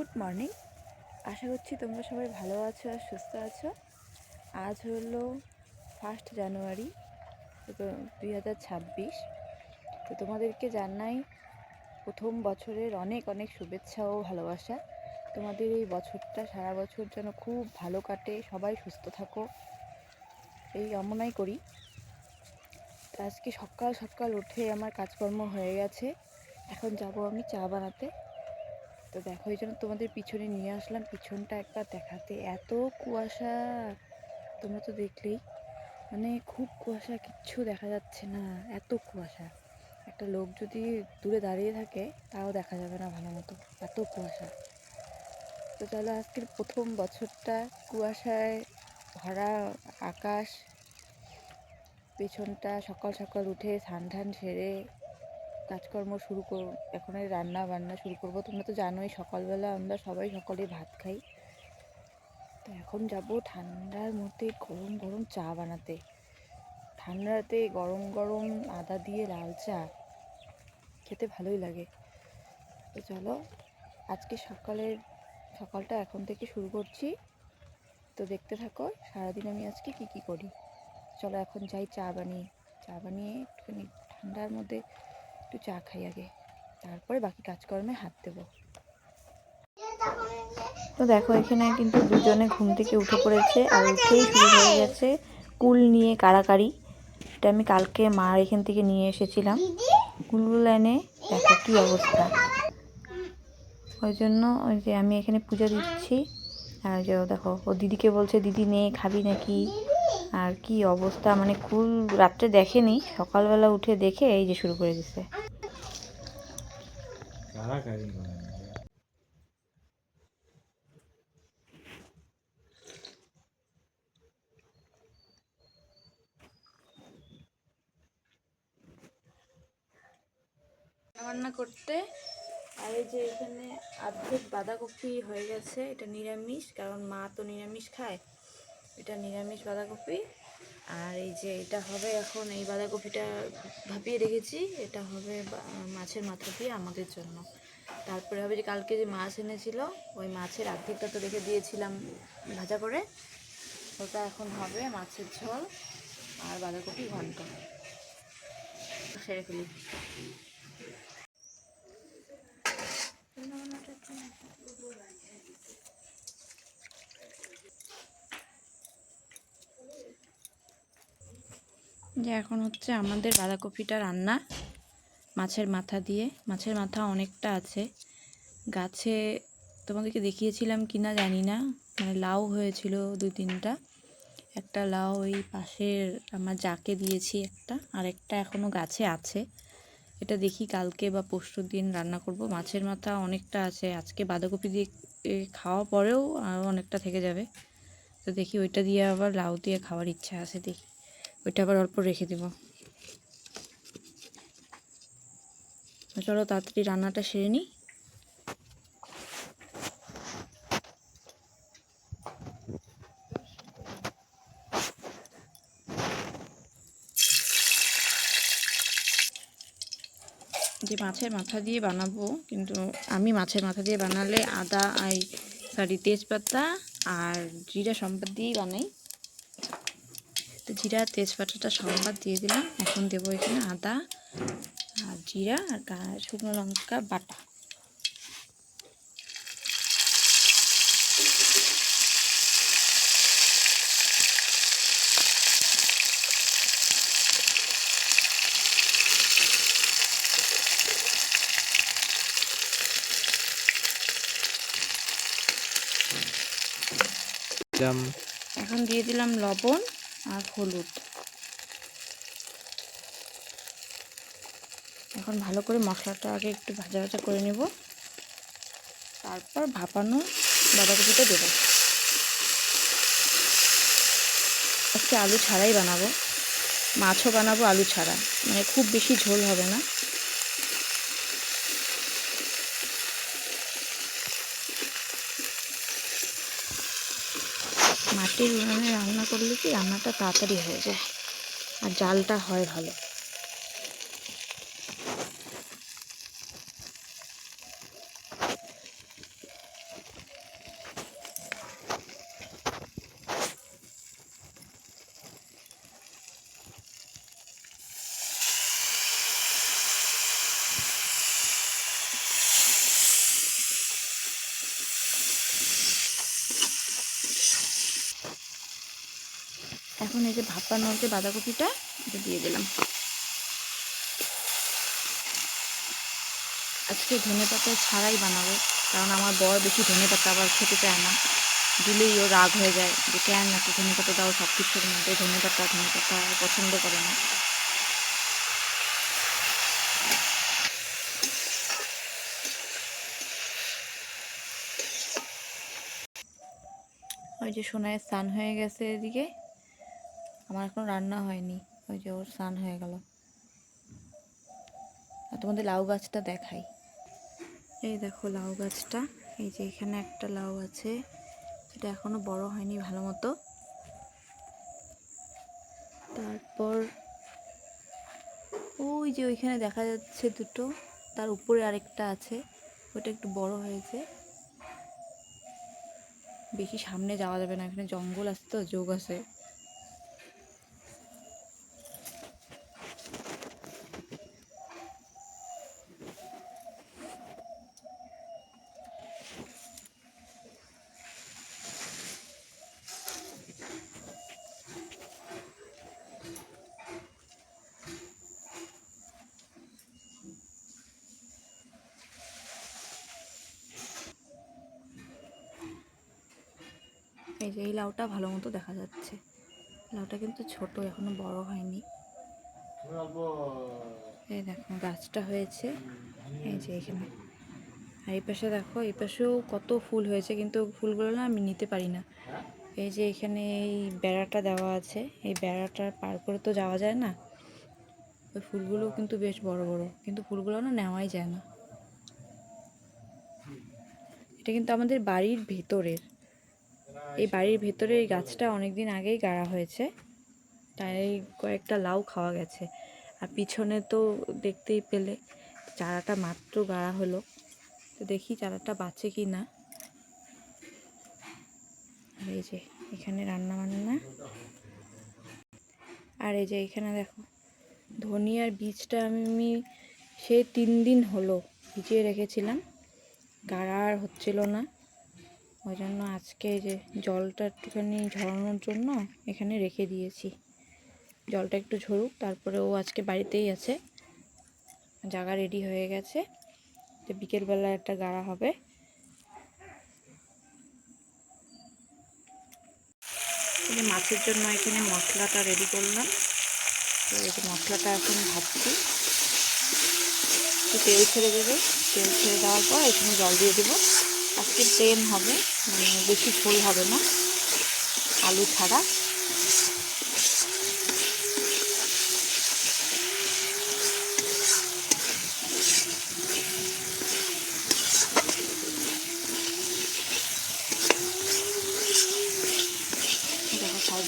Good morning. আশা করছি তোমরা সবাই ভালো আছো আর সুস্থ আছো। আজ হলো ফার্স্ট জানুয়ারি দুই হাজার ছাব্বিশ। তো তোমাদেরকে জানাই প্রথম বছরের অনেক অনেক শুভেচ্ছা ও ভালোবাসা। তোমাদের এই বছরটা সারা বছর যেন খুব ভালো কাটে, সবাই সুস্থ থাকো। এই কামনাই করি। তো আজকে সকাল সকাল উঠে আমার কাজকর্ম হয়ে গেছে। এখন যাব আমি চা বানাতে। তো দেখো, এই জন্য তোমাদের পিছনে নিয়ে আসলাম। পিছনটা একবার দেখাতে। এত কুয়াশা। তোমরা তো দেখলেই। মানে খুব কুয়াশা, কিচ্ছু দেখা যাচ্ছে না। এত কুয়াশা। একটা লোক যদি দূরে দাঁড়িয়ে থাকে, তাও দেখা যাবে না ভালো মতো। এত কুয়াশা। তো চলো, আজকের প্রথম বছরটা কুয়াশায় ভরা আকাশ। পেছনটা সকাল সকাল উঠে স্নান ঠান সেরে কাজকর্ম শুরু করব এখন এই রান্না বান্না শুরু করব। তোমরা তো জানোই, সকালবেলা আমরা সবাই সকালে ভাত খাই। তো এখন যাব ঠান্ডার মধ্যে গরম গরম চা বানাতে। ঠান্ডাতে গরম গরম আদা দিয়ে লাল চা, খেতে ভালোই লাগে। তো চলো, আজকে সকালের, সকালটা এখন থেকে শুরু করছি। তো দেখতে থাকো, সারাদিন আমি আজকে কি কি করি। চলো এখন যাই চা বানিয়ে চা বানিয়ে একটুখানি ঠান্ডার মধ্যে একটু চা খাই আগে। তারপরে বাকি কাজকর্মে হাত দেবো। তো দেখো, এখানে কিন্তু দুজনে ঘুম থেকে উঠে পড়েছে আর উঠেই শুরু হয়ে গেছে কুল নিয়ে কাড়াকাড়ি। এটা আমি কালকে মার এখান থেকে নিয়ে এসেছিলাম। কুলগুলো এনে দেখো কি অবস্থা। ওই জন্য ওই যে আমি এখানে পুজো দিচ্ছি। আর যে দেখো, ও দিদিকে বলছে, দিদি, নে, খাবি নাকি? আর কি অবস্থা? মানে কুল রাত্রে দেখেনি সকালবেলা উঠে দেখে এই যে শুরু করে দিছে। রান্না করতে আর এই যে এখানে অর্ধেক বাঁধাকপি হয়ে গেছে এটা নিরামিষ কারণ মা তো নিরামিষ খায়। এটা নিরামিষ বাঁধাকপি। আর এই যে এটা হবে এখন এই বাঁধাকপিটা ভাপিয়ে রেখেছি। এটা হবে মাছের মাথা দিয়ে আমাদের জন্য। তারপরে হবে যে কালকে যে মাছ এনেছিল, ওই মাছের অর্ধেকটা তো রেখে দিয়েছিলাম ভাজা করে। ওটা এখন হবে মাছের ঝোল আর বাঁধাকপি ঘন্ট। সেরে ফেলি। যে এখন হচ্ছে আমাদের বাঁধাকপিটা রান্না মাছের মাথা দিয়ে। মাছের মাথা অনেকটা আছে। গাছে তোমাদেরকে দেখিয়েছিলাম কি না জানি না। মানে লাউ হয়েছিল দুই তিনটা একটা লাউ ওই পাশের আমার যাকে দিয়েছি একটা, আর একটা এখনও গাছে আছে। এটা দেখি কালকে বা পরশুর দিন রান্না করব। মাছের মাথা অনেকটা আছে। আজকে বাঁধাকপি দিয়ে খাওয়া পরেও আরও অনেকটা থেকে যাবে। তো দেখি ওইটা দিয়ে আবার লাউ দিয়ে খাওয়ার ইচ্ছা আছে দেখি। ওইটা আবার অল্প রেখে দেবো। চলো তাড়াতাড়ি রান্নাটা সেরে নিই। যে মাছের মাথা দিয়ে বানাবো, কিন্তু আমি মাছের মাথা দিয়ে বানালে আদা, আই, সরি, তেজপাতা আর জিরা সম্বাদ দিয়েই বানাই। জিরা তেজপাতাটা সম্বাদ দিয়ে দিলাম। এখন দেবো এখানে আদা আর জিরা আর শুকনো লঙ্কা বাটা। এখন দিয়ে দিলাম লবণ। আর হলুদ। এখন ভালো করে মশলাটা আগে একটু ভাজা ভাজা করে নেব। তারপর ভাপানো বাঁধাকপিটা দেবো। আজকে আলু ছাড়াই বানাবো। মাছও বানাবো আলু ছাড়া। মানে খুব বেশি ঝোল হবে না। মাটির উনুনে রান্না করলে কি রান্নাটা তাড়াতাড়ি হয়ে যায়। আর জালটা হয় ভালো। এখন এই যে ভাপানো যে বাঁধাকপিটা, এটা দিয়ে দিলাম। আজকে ধনে পাতা ছাড়াই বানাবো, কারণ আমার বর বেশি ধনে পাতা আবার খেতে চায় না। দিলেই ও রাগ হয়ে যায় যে, কেন এত ধনে পাতা দাও সব কিছুর মধ্যে? ধনে পাতা ধনে পাতা পছন্দ করে না। ওই যে সোনায় স্নান হয়ে গেছে এদিকে। আমার এখন রান্না হয়নি। ওই যে ওর স্নান হয়ে গেল। আর তোমাদের লাউ গাছটা দেখাই। এই দেখো লাউ গাছটা। এই যে এখানে একটা লাউ আছে। সেটা এখনও বড় হয়নি ভালো মতো। তারপর ওই যে ওইখানে দেখা যাচ্ছে দুটো। তার উপরে আরেকটা আছে। ওটা একটু বড় হয়েছে। বেশি সামনে যাওয়া যাবে না। এখানে জঙ্গল আছে তো, যোগ আছে। এই যে, এই লাউটা ভালো মতো দেখা যাচ্ছে। লাউটা কিন্তু ছোট, এখনও বড় হয়নি। এই দেখো, গাছটা হয়েছে। এই যে এখানে। আর এই পাশে দেখো, এই পাশেও কত ফুল হয়েছে, কিন্তু ফুলগুলো না আমি নিতে পারি না। এই যে এখানে এই বেড়াটা দেওয়া আছে। এই বেড়াটা পার করে তো যাওয়া যায় না। ওই ফুলগুলো কিন্তু বেশ বড় বড়, কিন্তু ফুলগুলো না নেওয়াই যায় না। এটা কিন্তু আমাদের বাড়ির ভেতরের। এই বাড়ির ভেতরে এই গাছটা অনেক দিন আগেই গাড়া হয়েছে। তাই কয়েকটা লাউ খাওয়া গেছে। আর পিছনে তো দেখতেই পেলে, চারাটা মাত্র গাড়া হলো। তো দেখি চারাটা বাঁচে কি না। আর এই যে, এখানে রান্না বান্না আর এই যে এখানে দেখো, ধনিয়ার বীজটা আমি সে তিন দিন হলো ভিজিয়ে রেখেছিলাম। গাড়া আর হচ্ছিল না। ওই জন্য আজকে যে জলটা একটুখানি ঝরানোর জন্য এখানে রেখে দিয়েছি। জলটা একটু ঝরুক, তারপরে ও আজকে বাড়িতেই আছে। জায়গা রেডি হয়ে গেছে। যে বিকেলবেলা একটা গাড়া হবে। মাছের জন্য এখানে মশলাটা রেডি করলাম। তো এই যে মশলাটা এখন ভাবছি তেল ছেড়ে দেবে। তেল ছেড়ে দেওয়ার পর এখানে জল দিয়ে দেবো। আজকে প্লেন হবে মানে বেশি ঝোল হবে না, আলু ছাড়া।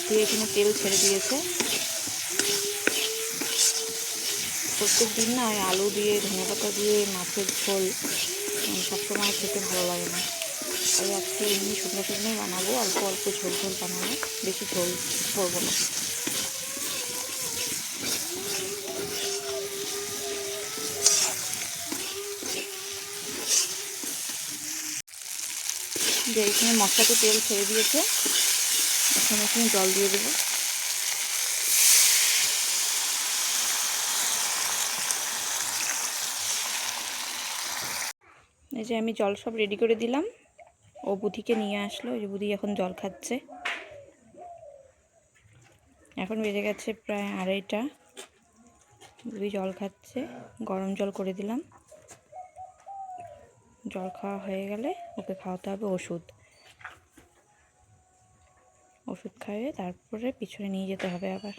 দিয়ে এখানে তেল ছেড়ে দিয়েছে। প্রত্যেক দিন না আলু দিয়ে ধনে পাতা দিয়ে, মাছের ঝোল সবসময় খেতে ভালো লাগে না। তাই আজকে এমনি শুকনো শুকনোই বানাবো, অল্প অল্প ঝোল ঝোল বানাবো, বেশি ঝোল করব না। যে এখানে মশলাতে তেল ছেড়ে দিয়েছে, এখন এখানে জল দিয়ে দেবো। এই যে আমি জল সব রেডি করে দিলাম। ও বুধিকে নিয়ে আসলো ওই যে বুধি এখন জল খাচ্ছে। এখন বেজে গেছে প্রায় আড়াইটা। বুধি জল খাচ্ছে, গরম জল করে দিলাম। জল খাওয়া হয়ে গেলে ওকে খাওয়াতে হবে ওষুধ। ওষুধ খাইয়ে তারপরে পিছনে নিয়ে যেতে হবে আবার।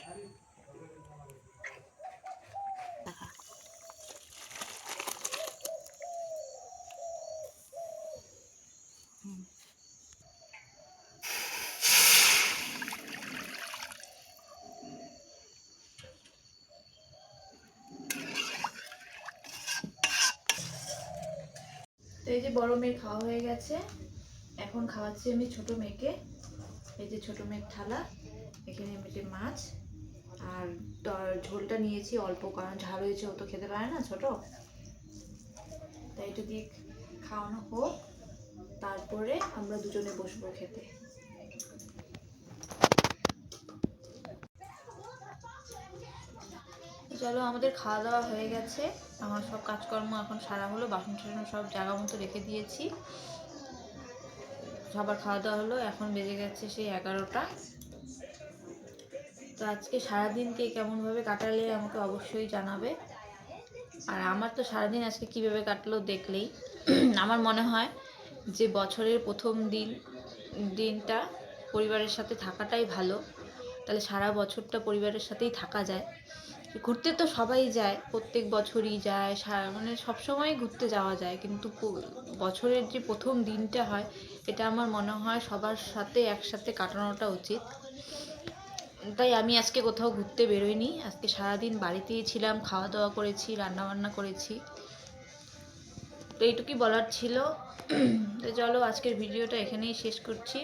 এই যে বড় মেয়ে খাওয়া হয়ে গেছে, এখন খাওয়াচ্ছি আমি ছোট মেয়েকে। এই যে ছোট মেয়ের থালা, এখানে যে মাছ আর ঝোলটা নিয়েছি অল্প, কারণ ঝাল হয়েছে ও তো খেতে পারে না ছোট। তাই এটা দিয়ে খাওয়ানো হোক, তারপরে আমরা দুজনে বসবো খেতে। চলো, আমাদের খাওয়া দাওয়া হয়ে গেছে। আমার সব কাজকর্ম এখন সারা হলো, বাসন টাসন সব জায়গা মতো রেখে দিয়েছি। সবার খাওয়া দাওয়া হলো, এখন বেজে গেছে সেই এগারোটা। তো আজকে সারাদিন কে কেমনভাবে কাটালে আমাকে অবশ্যই জানাবে। আর আমার তো সারাদিন আজকে কীভাবে কাটলো দেখলেই। আমার মনে হয় যে বছরের প্রথম দিন, দিনটা পরিবারের সাথে থাকাটাই ভালো। তাহলে সারা বছরটা পরিবারের সাথেই থাকা যায়। ঘুরতে তো সবাই যায়, প্রত্যেক বছরই যায় মানে সবসময় ঘুরতে যাওয়া যায়। কিন্তু বছরের যে প্রথম দিনটা হয়, এটা আমার মনে হয় সবার সাথে একসাথে কাটানোটা উচিত। তাই আমি আজকে কোথাও ঘুরতে বেরোইনি। আজকে সারাদিন বাড়িতেই ছিলাম খাওয়া দাওয়া করেছি রান্না বান্না করেছি। তো এইটুকুই বলার ছিল। তো চলো আজকের ভিডিওটা এখানেই শেষ করছি।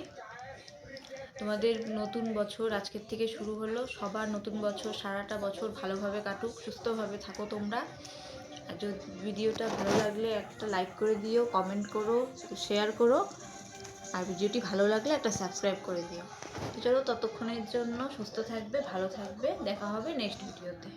তোমাদের নতুন বছর আজকের থেকে শুরু হলো। সবার নতুন বছর, সারাটা বছর ভালোভাবে কাটুক, সুস্থভাবে থাকো তোমরা। আর যদি ভিডিওটা ভালো লাগলে একটা লাইক করে দিও কমেন্ট করো শেয়ার করো। আর ভিডিওটি ভালো লাগলে একটা সাবস্ক্রাইব করে দিও। তো চলো ততক্ষণের জন্য সুস্থ থাকবে, ভালো থাকবে। দেখা হবে নেক্সট ভিডিওতে